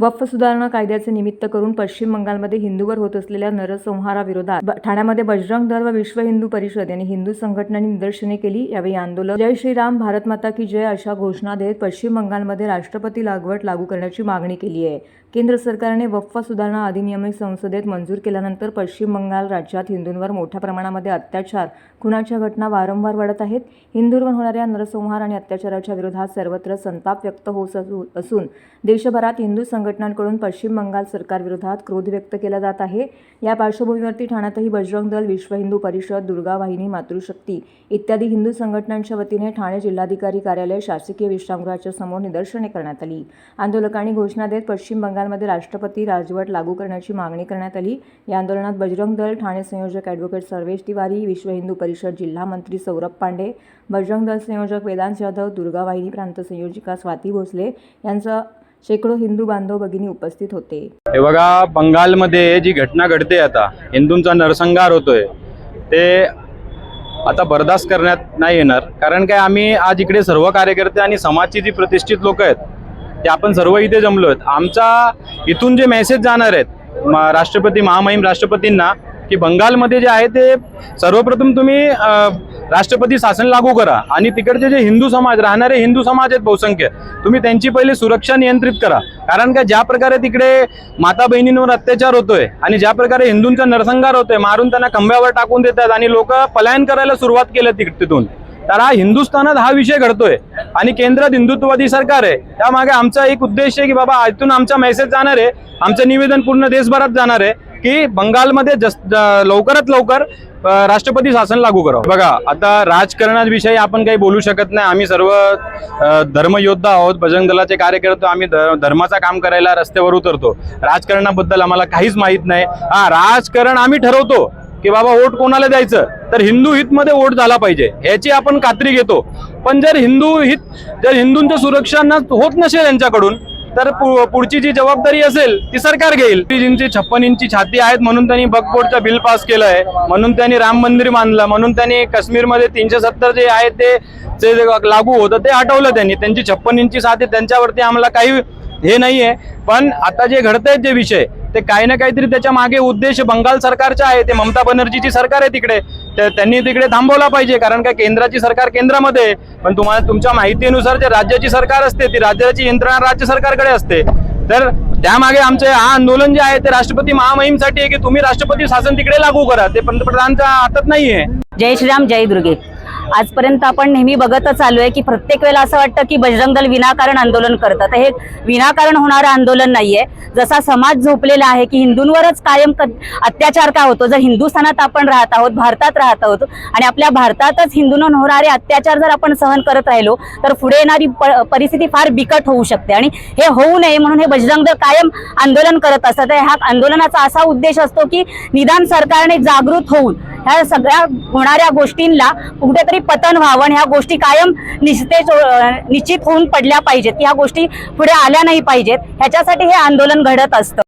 वक्फ सुधारणा कायद्याचे निमित्त करून पश्चिम बंगालमध्ये हिंदूवर होत असलेल्या नरसंहाराविरोधात ठाण्यामध्ये बजरंग दल व विश्व हिंदू परिषद यांनी हिंदू संघटनांनी निदर्शने केली. यावेळी आंदोलन जय श्रीराम भारत माता की जय अशा घोषणा देत पश्चिम बंगालमध्ये राष्ट्रपती लागवड लागू करण्याची मागणी केली आहे. केंद्र सरकारने वक्फ सुधारणा अधिनियम संसदेत मंजूर केल्यानंतर पश्चिम बंगाल राज्यात हिंदूंवर मोठ्या प्रमाणामध्ये अत्याचार खुनाच्या घटना वारंवार वाढत आहेत. हिंदूंवर होणाऱ्या नरसंहार आणि अत्याचाराच्या विरोधात सर्वत्र संताप व्यक्त होत असू- असून देशभरात हिंदू संघ संघटनांकडून पश्चिम बंगाल सरकारविरोधात क्रोध व्यक्त केला जात आहे. या पार्श्वभूमीवरती ठाण्यातही बजरंग दल विश्व हिंदू परिषद दुर्गा वाहिनी मातृशक्ती इत्यादी हिंदू संघटनांच्या वतीने ठाणे जिल्हाधिकारी कार्यालय शासकीय विश्रामगृहाच्या समोर निदर्शने करण्यात आली. आंदोलकांनी घोषणा देत पश्चिम बंगालमध्ये राष्ट्रपती राजवट लागू करण्याची मागणी करण्यात आली. या आंदोलनात बजरंग दल ठाणे संयोजक ॲडव्होकेट सर्वेश तिवारी विश्व हिंदू परिषद जिल्हा मंत्री सौरभ पांडे बजरंग दल संयोजक वेदांत जाधव दुर्गा वाहिनी प्रांत संयोजिका स्वाती भोसले यांचा शेकडो हिंदू बांधव भगिनी उपस्थित होते. हे बघा बंगालमध्ये जी घटना घडते आता हिंदूंचा नरसंहार होतोय ते आता बर्दास्त करण्यात नाही येणार. कारण काय आम्ही आज इकडे सर्व कार्यकर्ते आणि समाजची जी प्रतिष्ठित लोक आहेत ते आपण सर्व इथे जमलो आहेत आमचा इथून जे मेसेज जाणार आहेत राष्ट्रपती महामहिम राष्ट्रपतींना की बंगालमध्ये जे आहे ते सर्वप्रथम तुम्ही राष्ट्रपती शासन लागू करा. आणि तिकडचे जे हिंदू समाज राहणारे हिंदू समाज आहेत बहुसंख्य तुम्ही त्यांची पहिले सुरक्षा नियंत्रित करा. कारण का ज्या प्रकारे तिकडे माता बहिणींवर अत्याचार होतोय आणि ज्या प्रकारे हिंदूंचा नरसंहार होतोय मारून त्यांना खंब्यावर टाकून देतात आणि लोक पलायन करायला सुरुवात केलं तिथून तर हा हिंदुस्थानात हा विषय घडतोय आणि केंद्रात हिंदुत्ववादी सरकार आहे. त्यामागे आमचा एक उद्देश आहे की बाबा इथून आमचा मेसेज जाणार आहे. आमचं निवेदन पूर्ण देशभरात जाणार आहे. की बंगालमध्ये जस लवकरात लवकर राष्ट्रपती शासन लागू करावं. बघा आता राजकारणाविषयी आपण काही बोलू शकत नाही. आम्ही सर्व धर्मयोद्धा आहोत. बजरंग दलाचे कार्यकर्ते आम्ही धर्माचा काम करायला रस्त्यावर उतरतो. राजकारणाबद्दल आम्हाला काहीच माहीत नाही. हा राजकारण आम्ही ठरवतो की बाबा वोट कोणाला द्यायचं? तर हिंदू हितमध्ये वोट झाला पाहिजे. ह्याची आपण खात्री घेतो. पण जर हिंदू हित जर हिंदूंचं सुरक्षा न होत नसेल यांच्याकडून तर पु- पुढची जी जबाबदारी असेल ती सरकार घेईल. जिंची छप्पन इंची छाती आहेत म्हणून त्यांनी बकपोटचं बिल पास केलंय. म्हणून त्यांनी राम मंदिर बांधलं. म्हणून त्यांनी काश्मीरमध्ये तीनशे सत्तर जे आहे ते जे लागू होतं ते हटवलं त्यांनी. त्यांची छप्पन इंची छाती त्यांच्यावरती आम्हाला काही हे नाहीये. पण आता जे घडतायत जे विषय ते काही ना काहीतरी त्याच्यामागे उद्देश बंगाल सरकारचा आहे. ते ममता बनर्जीची सरकार आहे तिकडे. तर त्यांनी तिकडे थांबवला पाहिजे. कारण का केंद्राची सरकार केंद्रामध्ये पण तुम्हाला तुमच्या माहितीनुसार जे राज्याची सरकार असते ती राज्याची यंत्रणा राज्य सरकारकडे असते. तर त्यामागे आमचे हा आंदोलन जे आहे ते राष्ट्रपती महामहिमसाठी आहे की तुम्ही राष्ट्रपती शासन तिकडे लागू करा. ते पंतप्रधानांच्या हातात नाहीये. जय श्रीराम जय दुर्गे. आजपर्यंत आपण नेहमी बघतच आलो आहे की प्रत्येक वेळेला असं वाटतं की बजरंग दल विनाकारण आंदोलन करतात. हे विनाकारण होणारं आंदोलन नाहीये. जसा समाज झोपलेला आहे की हिंदूंवरच कायम क- अत्याचार का होतो? जर हिंदुस्थानात आपण राहत आहोत भारतात राहत आहोत आणि आपल्या भारतातच हिंदूंवर होणारे अत्याचार जर आपण सहन करत राहिलो तर पुढे येणारी प- परिस्थिती फार बिकट होऊ शकते. आणि हे होऊ नये म्हणून हे बजरंग दल कायम आंदोलन करत असतात. ह्या आंदोलनाचा असा उद्देश असतो की निदान सरकारने जागृत होऊन ह्या सगळ्या होणाऱ्या गोष्टींना कुठेतरी पतन व्हावं आणि ह्या गोष्टी कायम निश्चित निश्चित होऊन पडल्या पाहिजेत. ह्या गोष्टी पुढे आल्या नाही पाहिजेत. ह्याच्यासाठी हे आंदोलन घडत असतं.